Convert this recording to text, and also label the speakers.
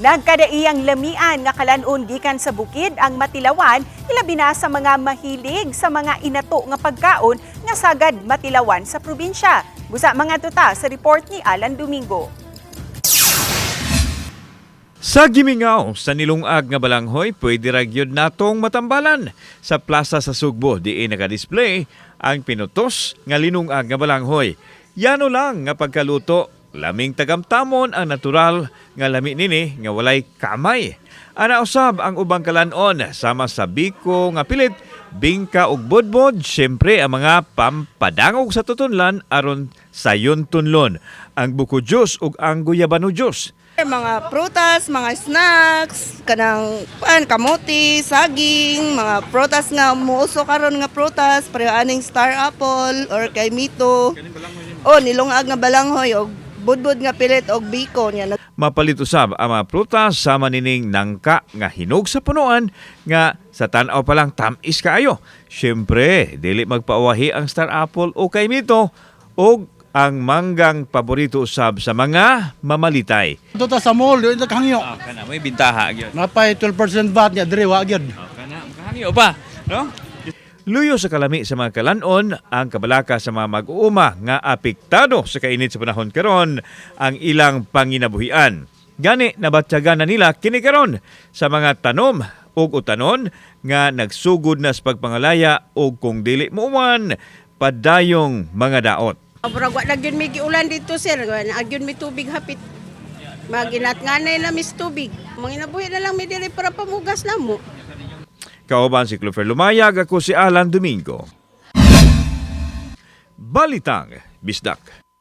Speaker 1: Nagkadaiyang lamian nga kalanon gikan sa bukid ang matilawan ilabi na sa mga mahilig sa mga inato nga pagkaon nga sagad matilawan sa probinsya. Busa mga tuta sa report ni Alan Domingo.
Speaker 2: Sa gimingaw sa nilungag nga balanghoy, pwede ra gyud natong matambalan. Sa plaza sa Sugbo, di naka-display ang pinutos nga linungag nga balanghoy. Yano lang nga pagkaluto, laming tagamtamon ang natural nga lami nini nga walay kamay. Ana usab ang ubang kalanon sama sa biko nga pilit, bingka ug bodbod, syempre ang mga pampadangog sa tutunlan aron sayon tunlon. Ang buko juice ug ang guyabano juice.
Speaker 3: Mga prutas, mga snacks, kanang pan, kamuti, saging, mga prutas nga muuso karon nga prutas, pareho aning star apple or kay mito. O nilungag nga balanghoy og budbud nga pilit og biko niya.
Speaker 2: mapalit usab ang mga prutas sama nining nangka nga hinog sa punuan nga sa tan-aw pa lang tamis kaayo. Syempre, dili magpauwahi ang star apple o kay mito o ang manggang paborito usab sa mga mamalitay.
Speaker 4: Ito ta sa mall, yung nakahangyo.
Speaker 2: Ah, kana may bintaha gyud.
Speaker 4: Napay 12% VAT niya, dire wa gyud.
Speaker 2: kana makahangyo pa, no? Luyo sa kalami sa mga kalanon ang kabalaka sa mga mag-uuma nga apektado sa kainit sa panahon karon ang ilang panginabuhian. Gani nabatyagan na nila kini karon sa mga tanom ug utanon nga nagsugod na sa pagpangalaya ug kung dili mo man padayong mga daot.
Speaker 5: Murag wa nagyun mi giulan dito sir, nagyun mi tubig hapit. Maginat nganay na mis tubig. Manginabuhi na lang mi dili para pamugas na mo.
Speaker 2: Kauban si Clover Lumayag ako si Alan Domingo. Balitang Bisdak.